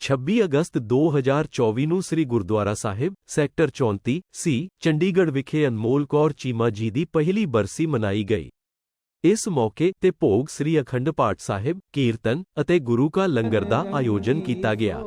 26 ਅਗਸਤ 2024 ਨੂੰ Sri Gurdwara Sahib, sector 34 C, Chandigarh ਵਿਖੇ ਅਨਮੋਲ ਕੌਰ ਚੀਮਾ ਜੀ ਦੀ ਪਹਿਲੀ ਬਰਸੀ ਮਨਾਈ ਗਈ। ਇਸ ਮੌਕੇ ਤੇ ਭੋਗ ਸ੍ਰੀ ਅਖੰਡ ਪਾਠ ਸਾਹਿਬ, ਕੀਰਤਨ ਅਤੇ ਗੁਰੂ ਕਾ ਲੰਗਰ ਦਾ ਆਯੋਜਨ ਕੀਤਾ ਗਿਆ।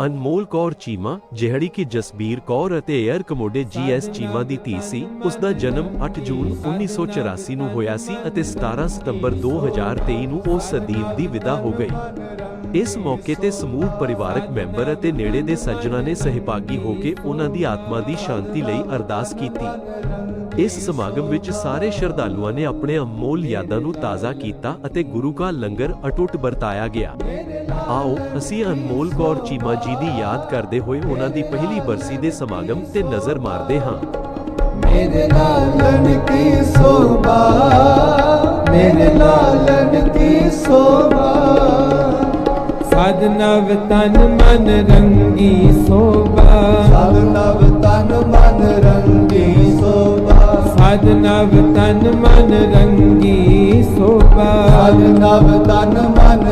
ਅਨਮੋਲ ਕੌਰ ਚੀਮਾ, ਜਿਹੜੀ ਕਿ ਜਸਬੀਰ ਕੌਰ ਅਤੇ air commodore G S Cheema ਦੀ ਧੀ ਸੀ ਉਸ ਦਾ ਜਨਮ 8 ਜੂਨ 1984 ਨੂੰ ਹੋਇਆ ਸੀ ਅਤੇ 17 ਸਤੰਬਰ 2023 ਨੂੰ ਉਹ ਸਦੀਵ ਦੀ ਵਿਦਾ ਹੋ ਗਈ। ਇਸ ਮੌਕੇ ਤੇ ਸਮੂਹ ਪਰਿਵਾਰਕ ਮੈਂਬਰ ਅਤੇ ਨੇੜੇ ਦੇ ਸੱਜਣਾਂ ਨੇ ਸਹਿਭਾਗੀ ਹੋ ਕੇ ਉਹਨਾਂ ਦੀ ਆਤਮਾ ਦੀ ਸ਼ਾਂਤੀ ਲਈ ਅਰਦਾਸ ਕੀਤੀ। ਇਸ ਸਮਾਗਮ ਵਿੱਚ ਸਾਰੇ ਸ਼ਰਧਾਲੂਆਂ ਨੇ ਆਪਣੇ ਅਮੋਲ ਯਾਦਾਂ ਨੂੰ ਤਾਜ਼ਾ ਕੀਤਾ ਅਤੇ ਗੁਰੂ ਕਾ ਲੰਗਰ ਅਟੁੱਟ ਵਰਤਾਇਆ ਗਿਆ। ਆਓ ਅਸੀਂ ਅਨਮੋਲ ਕੌਰ ਚੀਮਾ ਜੀ ਦੀ ਯਾਦ ਕਰਦੇ ਹੋਏ ਉਹਨਾਂ ਦੀ ਪਹਿਲੀ ਬਰਸੀ ਦੇ ਸਮਾਗਮ ਤੇ ਨਜ਼ਰ ਮਾਰਦੇ ਹਾਂ। ਮੇਰੇ ਲਾਲਨ ਕੀ ਸੋਭਾ? ਮੇਰੇ ਲਾਲਨ ਕੀ ਸੋਭਾ? ਸਦ ਨਵ ਤਨ ਮਨ ਰੰਗੀ ਸੋਭਾ। ਸਭ ਨਵ ਤਨ ਮਨ ਰੰਗੀ ਸਦ ਨਵ ਤਨ ਮਨ ਰੰਗੀ ਸੋਭਾ। ਸਭ ਨਵ ਤਨ ਮਨ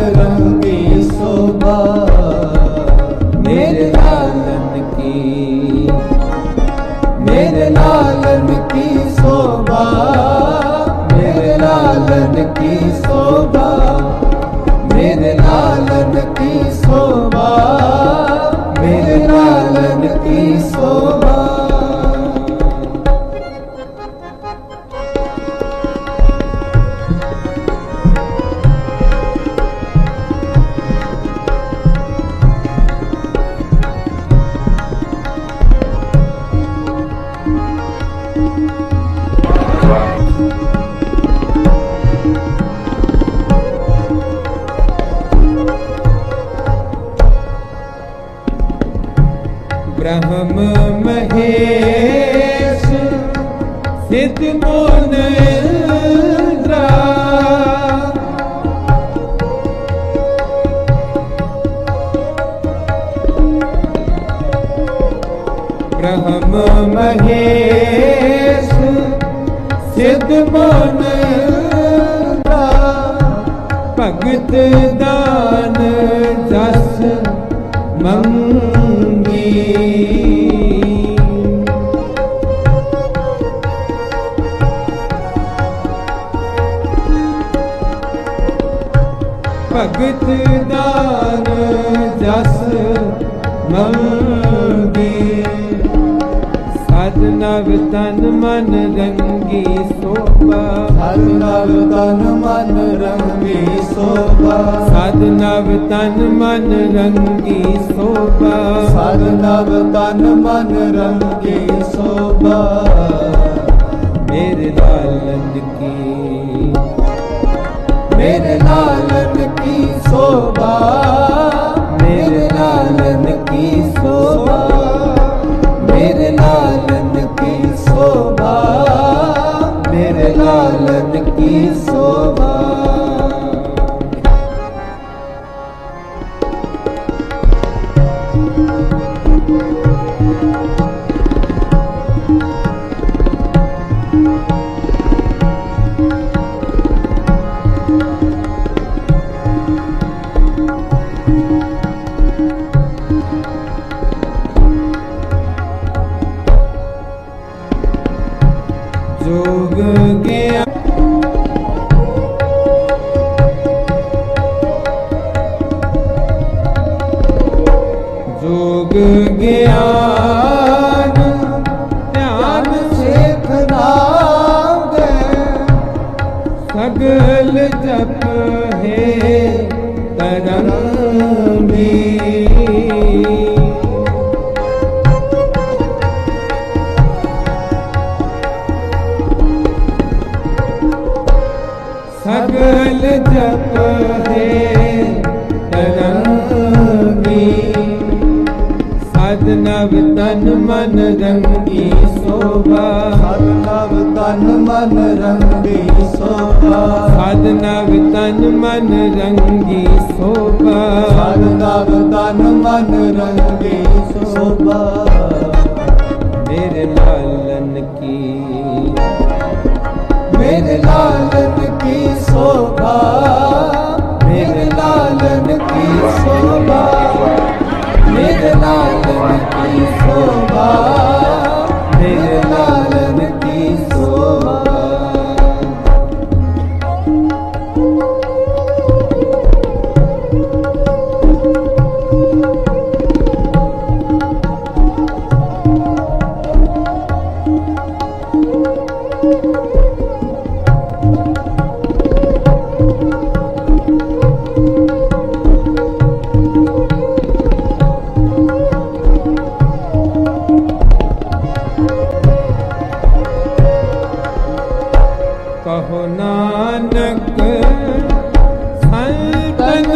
ਸਿੱਧ ਭਗਤ ਦਾਨ ਜਸ ਮੰਗੀ। ਭਗਤ ਦਾਨ ਜਸ ਮੰਗੀ। ਸਦ ਨਵ ਤਨ ਮਨ ਰੰਗੀ ਸੋਭਾ। ਹਰ ਨਵ ਤਨ ਮਨ ਰੰਗੀ ਸੋਭਾ। ਸਦ ਨਵ ਤਨ ਮਨ ਰੰਗੀ ਸੋਭਾ। ਸਦ ਨਵ ਤਨ ਮਨ ਰੰਗੀ ਸੋਭਾ। ਮੇਰੇ ਲਾਲਨ ਕੀ? ਮੇਰੇ ਲਾਲਨ ਕੀ ਸੋਭਾ? ਮੇਰੇ ਜੋਗ ਗਿਆ ਜੋਗ ਗਿਆਨ ਧਿਆਨ ਸੇਖ ਨਾਮ ਸਗਲ ਜਪ ਹੈ ਤਰੰਗੀ ਸਗਲ ਜਪ ਹੈ ਤਰੰਗੀ ਸਦ ਨਵ ਤਨ ਮਨ ਰੰਗੀ ਸੋਭਾ ਸਦ ਨਵ ਤਨ ਮਨ ਰੰਗੀ ਸੋਭਾ ਸਦ ਨਵ ਤਨ ਮਨ ਰੰਗੀ ਸੋਭਾ ਸਦ ਨਵ ਤਨ ਮਨ ਰੰਗੀ ਸੋਭਾ ਮੇਰੇ ਲਾਲਨ ਕੀ ਮੇਰੇ ਲਾਲਨ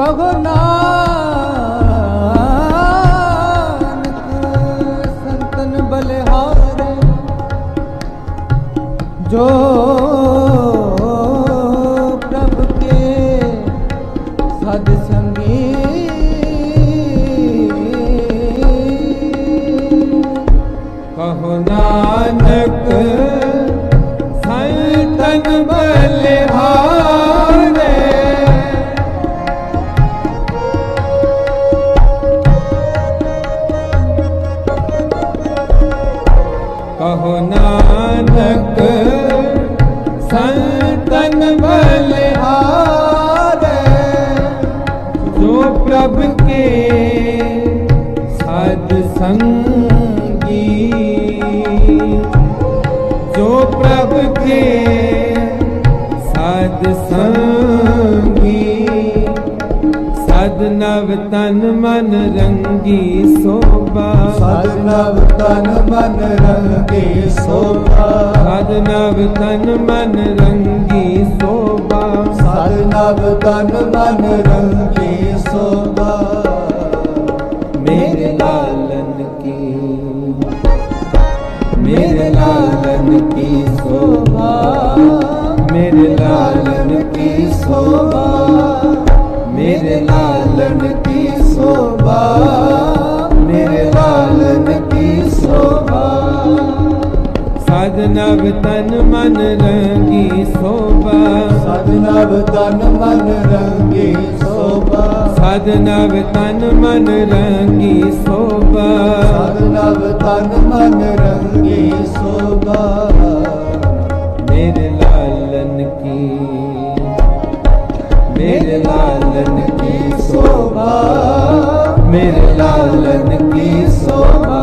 ਕਹੋ ਨਾਨਕ ਸੰਤਨ ਬਲਿਹਾਰੇ ਜੋ ਪ੍ਰਭ ਕੇ ਸਦ ਸੰਗੀ ਕਹੋ ਨਾਨਕ ਕਹੋ ਨਾਨਕ ਸੰਤਨ ਬਲਿਹਾਰੇ ਜੋ ਪ੍ਰਭ ਕੇ ਸਦ ਸੰਗੀ ਸੋਭਾ। ਸਦ ਨਵ ਤਨ ਮਨ ਰੰਗੀ ਸੋਭਾ। ਸਦ ਨਵ ਤਨ ਮਨ ਰੰਗੇ ਸੋਭਾ। ਮੇਰੇ ਲਾਲਨ ਕੀ? ਮੇਰੇ ਲਾਲਨ ਕੀ ਰੰਗੀ ਸੋਭਾ। ਸਦ ਨਵ ਤਨ ਮਨ ਰੰਗੇ ਸੋਭਾ। ਸਦ ਨਵ ਤਨ ਮਨ ਰੰਗੀ ਸੋਭਾ। ਸਦ ਨਵ ਤਨ ਮਨ ਰੰਗੇ ਸੋਭਾ। ਮੇਰੇ ਲਾਲਨ ਕੀ ਮੇਰੇ ਲਾਲਨ ਕੀ ਸੋਭਾ। ਮੇਰੇ ਲਾਲਨ ਕੀ ਸੋਭਾ।